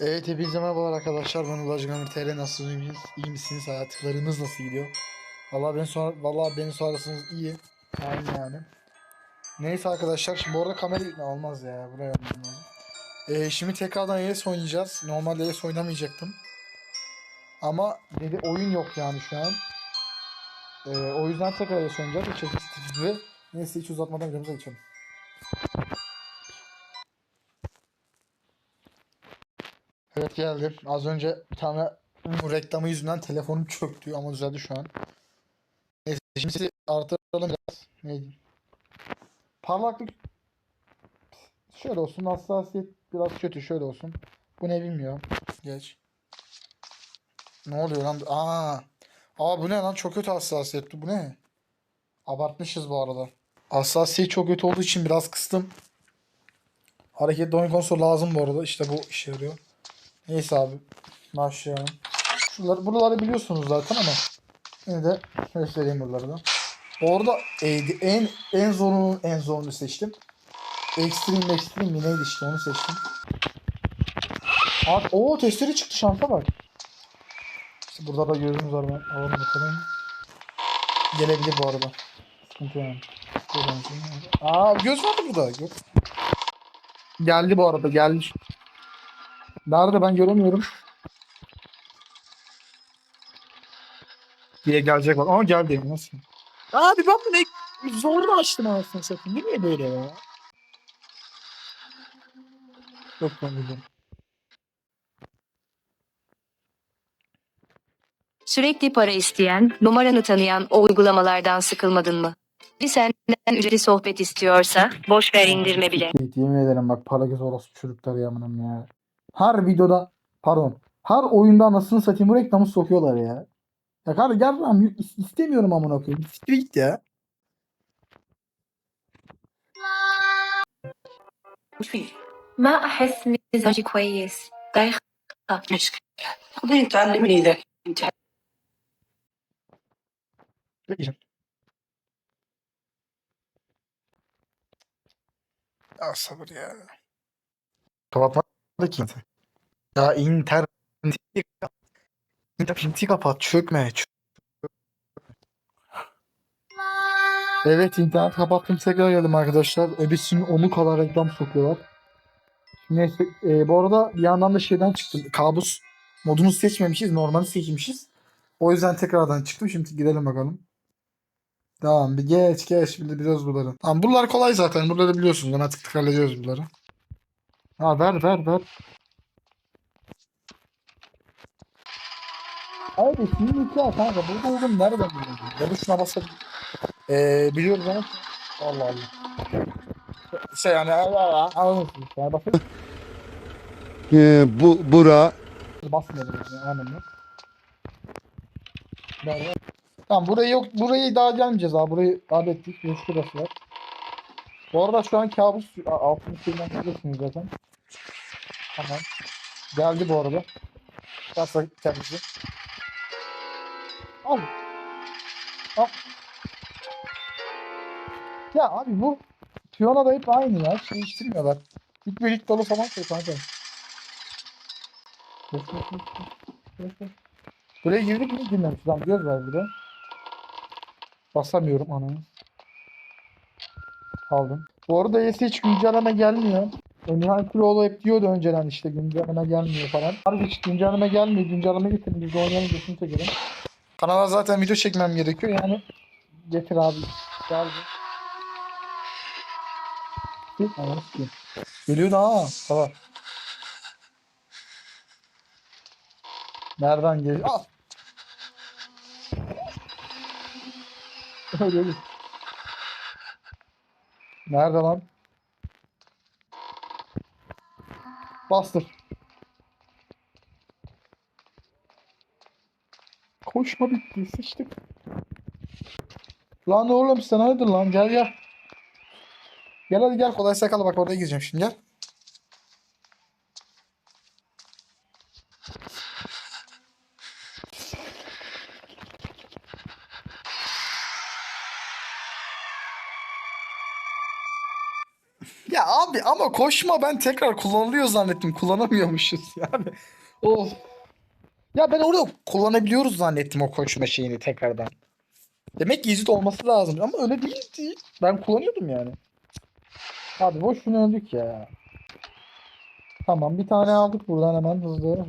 Evet hepinize merhabalar arkadaşlar. Ben Ulaş Gamir TR nasılsınız? İyi misiniz? Hayatlarınız nasıl gidiyor? Vallahi beni sor vallahi beni sorarsanız iyi. Aynı yani. Neyse arkadaşlar şimdi bu arada kamera ne olmaz ya. Buraya almam lazım. Ee, şimdi tekrardan ES oynayacağız. Normalde ES oynamayacaktım. Ama dedi oyun yok yani şu an. Ee, o yüzden tekrar ES oynayacağız. Titredi. Neyse hiç uzatmadan videomuza geçelim. Evet geldim. Az önce bir tane bu reklamı yüzünden telefonum çöktü ama düzeldi şu an. Neyse şimdi artıralım biraz. Ne diyeyim? Parlaklık şöyle olsun. Hassasiyet biraz kötü şöyle olsun. Bu ne bilmiyorum. Geç. Ne oluyor lan? Aa. Aa bu ne lan? Çok kötü hassasiyetli. Bu ne? Abartmışız bu arada. Hassasiyet çok kötü olduğu için biraz kıstım. Hareketli oyun konsolu lazım bu arada. İşte bu işe yarıyor. Neyse abi. Başlayalım. Şuraları, buraları biliyorsunuz zaten ama yine de göstereyim buraları da. Orada en en, en zorunun en zorunu seçtim. Extreme Extreme mi neydi işte onu seçtim. Abi o testere çıktı şansa bak. İşte burada da gözümüz var ben alalım bakalım. Gelebilir bu arada. Sıkıntı yani. Aa göz vardı burada. Yok. Geldi bu arada geldi. Nerede ben göremiyorum. diye gelecek bak. Ama geldi. Nasıl? Abi ben bunu zorla açtım anasını satayım. Niye böyle ya? Çok komik. Sürekli para isteyen, numaranı tanıyan o uygulamalardan sıkılmadın mı? Bir senden ücretli sohbet istiyorsa boş ver indirme bile. Yemin ederim bak para göz orası çocuklar ya amınım ya. Her videoda pardon. Her oyunda anasını satayım bu reklamı sokuyorlar ya. Ya kardeşim gel lan is- istemiyorum amına koyayım. Siktir git ya. ما أحس مزاجي كويس دايخ مشكلة تقدرين تعلميني إذا كنت Bekleyeceğim. Ya sabır ya. Kapatmadı ki. Ya interneti interneti kapat çökme. çö- Evet internet kapattım tekrar geldim arkadaşlar. Öbüsünün onu kadar reklam sokuyorlar. Neyse e, bu arada bir yandan da şeyden çıktım. Kabus modunu seçmemişiz. Normali seçmişiz. O yüzden tekrardan çıktım. Şimdi gidelim bakalım. Tamam bir geç geç biraz bunları. Tamam buralar kolay zaten. Buraları biliyorsunuz. Ben tık tık hallediyoruz bunları. Ha ver ver ver. Abi şimdi iki al kanka. Burada oğlum nereden biliyorsun? Ya da şuna basa. Eee biliyoruz ama. Allah Allah. Şey yani anladın Yani basa Ee, bu bura basmıyorum yani. Böyle. Tamam burayı yok burayı daha gelmeyeceğiz abi. Burayı hallettik. Bir şurası var. Bu arada şu an kabus altını sürmen biliyorsunuz zaten. Tamam. Geldi bu arada. Varsa kendisi. Al. Al. Ya abi bu piyano da hep aynı ya. Hiç değiştirmiyorlar. İlk bir ilk dolu falan şey kanka. Buraya girdik mi girmemiş. Lan göz var burada. Basamıyorum ananı. Aldım. Bu arada ES hiç güncelleme gelmiyor. E, Nihal Kuroğlu hep diyordu önceden işte güncelleme gelmiyor falan. Harbi hiç güncelleme gelmiyor. Güncelleme getirin biz de oynayalım gözünü çekelim. Kanala zaten video çekmem gerekiyor yani. Getir abi. Geldi. Geliyor da ha. Tamam. Nereden geliyor? Al. Öyle. Nerede lan? Bastır. Koşma bitti. Sıçtık. Lan oğlum sen hayırdır lan gel gel. Gel hadi gel kolay sakala bak oraya gireceğim şimdi gel. Ya abi ama koşma ben tekrar kullanılıyor zannettim. Kullanamıyormuşuz yani. Of. Ya ben orada kullanabiliyoruz zannettim o koşma şeyini tekrardan. Demek ki izit olması lazım ama öyle değildi. Ben kullanıyordum yani. Abi boşuna öldük ya. Tamam bir tane aldık buradan hemen hızlı.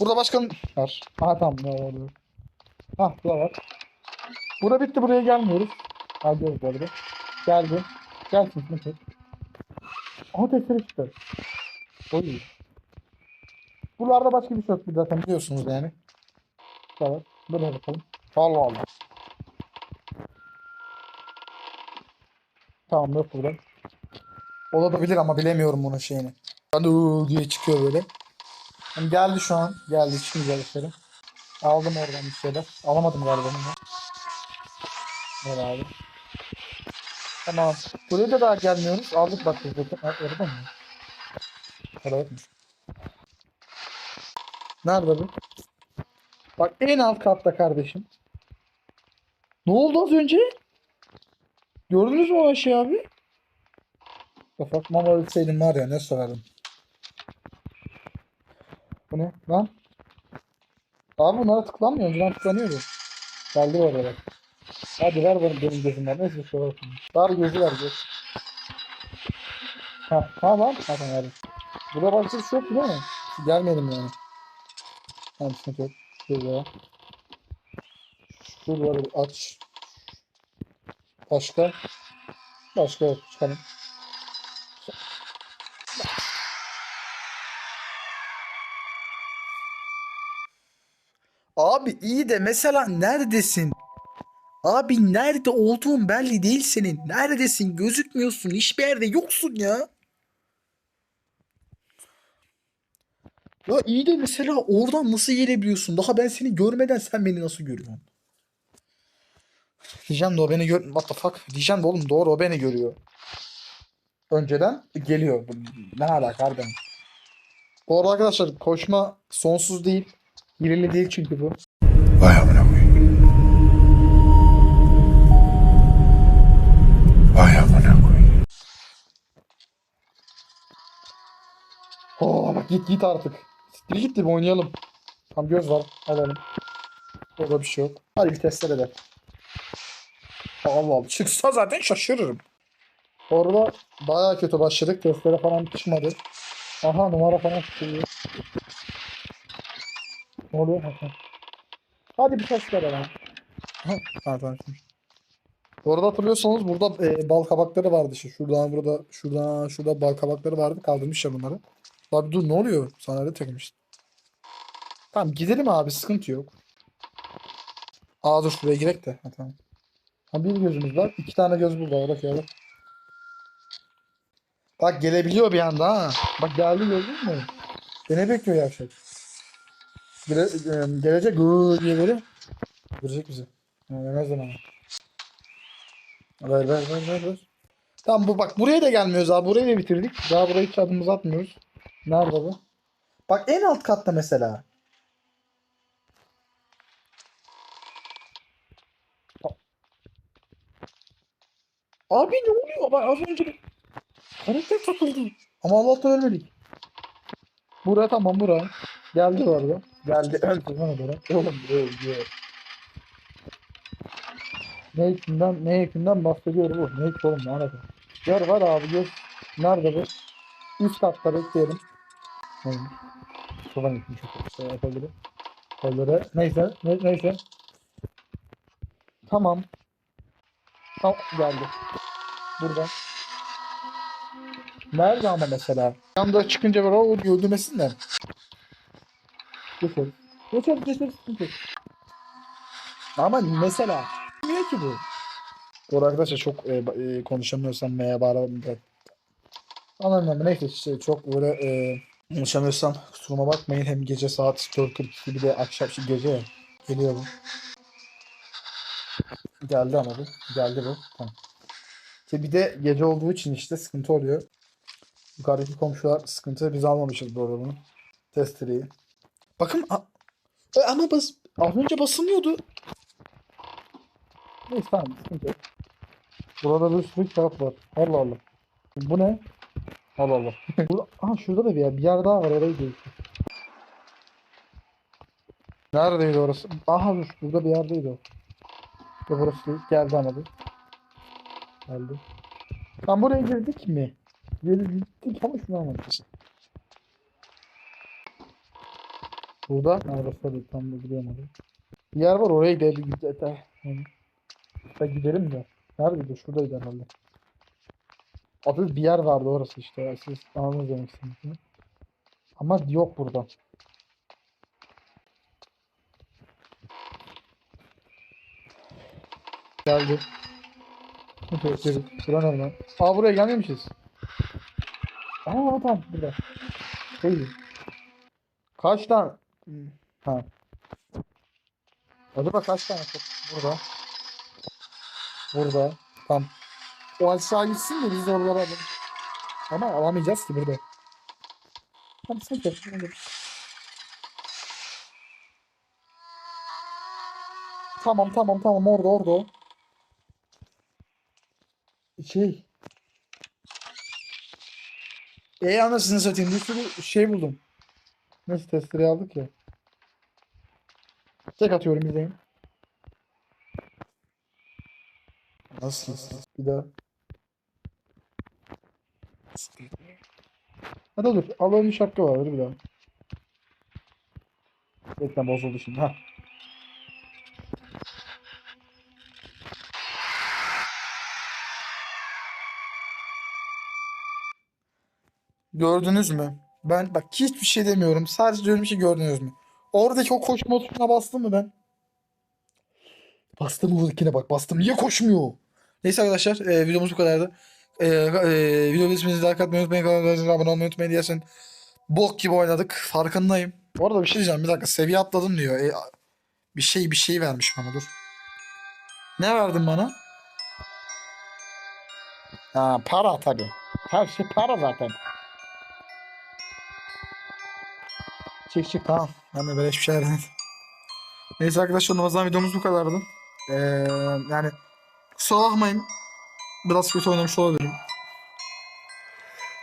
Burada başka var. Ha tamam ne oldu? Ha burada var. Bura bitti buraya gelmiyoruz. Ha diyoruz bu arada. Geldi. Gelsin sıkıntı yok. Aha testere çıktı. Oy. Buralarda başka bir şey yok zaten biliyorsunuz yani. Evet. Buraya bakalım. Allah Allah. Tamam yok burada. Olabilir ama bilemiyorum bunun şeyini. "Uuu" diye çıkıyor böyle. Yani geldi şu an. Geldi çıkmayacak dışarı. Aldım oradan bir şeyler. Alamadım galiba bunu. Abi. Tamam. Buraya da daha gelmiyoruz. Aldık bak biz zaten. Ha, orada mı? Evet. Nerede bu? Bak en alt katta kardeşim. Ne oldu az önce? Gördünüz mü o şey abi? Ufak mama ölseydim var ya ne sorarım. Bu ne lan? Abi bunlara tıklanmıyor. Önceden tıklanıyordu. Geldi arada bak. Hadi ver bana benim gözümden. Neyse bir şey var. Dar gözü ver göz. Ha tamam. Tamam hadi. Burada başka bir şey yok değil mi? Gelmedim yani. Tamam sıkıntı yok. Şurada. Şuraları aç. Başka? Başka yok. Çıkalım. Abi iyi de mesela neredesin? Abi nerede olduğun belli değil senin. Neredesin? Gözükmüyorsun. Hiçbir yerde yoksun ya. Ya iyi de mesela oradan nasıl gelebiliyorsun? Daha ben seni görmeden sen beni nasıl görüyorsun? Diyeceğim de o beni gör... What the fuck? Diyeceğim de oğlum doğru o beni görüyor. Önceden geliyor. Ne alaka harbiden. Bu arada arkadaşlar koşma sonsuz değil. Hileli değil çünkü bu. Vay amına git git artık. Siktir git de oynayalım. Tam göz var. Alalım. Orada bir şey yok. Hadi bir testere de. Allah Allah. Çıksa zaten şaşırırım. Orada bayağı kötü başladık. Testere falan çıkmadı. Aha numara falan çıkıyor. Ne oluyor? Ha, ha. Hadi bir testere lan. Ha. Bu arada hatırlıyorsanız burada e, bal kabakları vardı işte. Şuradan burada şuradan şurada bal kabakları vardı. Kaldırmışlar bunları. Abi dur ne oluyor? Sana da takmış. Tamam gidelim abi sıkıntı yok. Aa dur şuraya girek de. Ha, tamam. Ha, bir gözümüz var. iki tane göz burada. Bak ya bak. Bak gelebiliyor bir anda ha. Bak geldi gördün mü? Beni bekliyor yavşak. Gele, e, gelecek gıı diye böyle. Görecek bizi. Ha, Yemezler ama. Ver ver ver ver ver. Tamam bu bak buraya da gelmiyoruz abi. Burayı da bitirdik. Daha burayı hiç adımımızı atmıyoruz. Nerede bu? Bak en alt katta mesela. Abi ne oluyor? Bak az önce bir karakter takıldı. Ama Allah'tan ölmedik. Buraya tamam buraya. Geldi bu arada. Geldi. Öldü bana göre. Oğlum öldü. Ne hükümden, ne hükümden bahsediyor bu? Ne hüküm oğlum? Ne alaka? Gör var abi gör. Nerede bu? Üst katta bekleyelim. Neymiş? Soban gitmiş. Şey yapabilirim. Kolları. Neyse. Ne, neyse. Tamam. Tamam geldi. Burada. Nerede ama mesela? Yanda çıkınca böyle o öldürmesin de. Geçeriz. Geçeriz geçeriz. sıkıntı yok. Ama mesela. Bilmiyor ki bu. Doğru arkadaşlar çok e, e, konuşamıyorsam veya bağıralım da. Anlamıyorum neyse işte çok böyle e, konuşamıyorsam kusuruma bakmayın. Hem gece saat 4.42 bir de akşam şey gece. Geliyor bu. Geldi ama bu. Geldi bu. Tamam. Bir de gece olduğu için işte sıkıntı oluyor. Yukarıdaki komşular sıkıntı. Biz almamışız bu arada bunu. Testereyi. Bakın E, ama bas az önce basılmıyordu. Neyse tamam sıkıntı yok. Burada bir sürü kağıt var. Allah Allah. Bu ne? Allah Allah. Burada, aha şurada da bir yer. Bir yer daha var orayı değil. Neredeydi orası? Aha dur. Burada bir yerdeydi o. Ya burası değil. Geldi ama bu. Geldi. Tam buraya girdik mi? Girdik ama şunu anlamadım. Burada. Ha orası da değil. Tam da orayı. Bir yer var oraya gidelim. Gidelim. Giderim de. Neredeydi? Şuradaydı herhalde. Adı bir yer vardı orası işte. Siz anladınız demek istediğimi. Ama yok burada. Geldi. Geldi. Bura nerede? Aa buraya gelmemişiz. Aa tamam burada. Değil. Kaç tane? Hmm, Ha. Acaba kaç tane? Burada. Burada. Tam. O aşağı gitsin de biz de oralara alalım. Ama alamayacağız ki burada. Hadi sen sen gel. Tamam tamam tamam orada orada o. Şey. E anasını satayım bir sürü şey buldum. Nasıl testereyi aldık ya. Tek atıyorum izleyin. Nasıl? Bir daha. Hadi dur. Allah'ın bir şapka var. Hadi bir daha. Bekle bozuldu şimdi. Ha. Gördünüz mü? Ben bak hiçbir şey demiyorum. Sadece diyorum ki gördünüz mü? Oradaki o koşma tuşuna bastım mı ben? Bastım buradakine bak bastım. Niye koşmuyor? Neyse arkadaşlar e, videomuz bu kadardı. E, e, video isminizi like atmayı unutmayın. Kanalımıza abone olmayı unutmayın diyorsun. Bok gibi oynadık. Farkındayım. Bu arada bir şey diyeceğim. Bir dakika seviye atladım diyor. E, bir şey bir şey vermiş bana dur. Ne verdin bana? Ha, para tabii. Her şey para zaten. Çık çık tamam. Ben de böyle hiçbir şey vermedim. Neyse arkadaşlar Ramazan videomuz bu kadardı. Ee, yani kusura bakmayın. Biraz kötü oynamış olabilirim.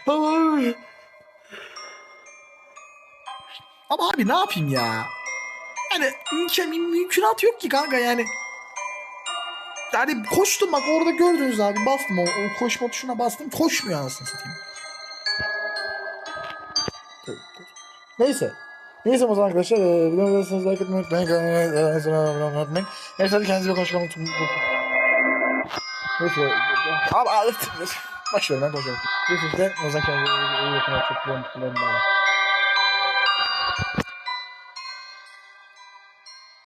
Ay. Ama abi ne yapayım ya? Yani mümkün, mümkünat yok ki kanka yani. Yani koştum bak orada gördünüz abi bastım o, o koşma tuşuna bastım koşmuyor anasını satayım. Neyse. Neyse o zaman arkadaşlar. E, videomu beğendiyseniz like etmeyi unutmayın. Kanalıma abone olmayı unutmayın. Neyse hadi kendinize bakın. Neyse. Abi abi. Başlıyorum ben konuşuyorum. Neyse işte o zaman kendinize iyi bakın. Çok güzel mutlu olun.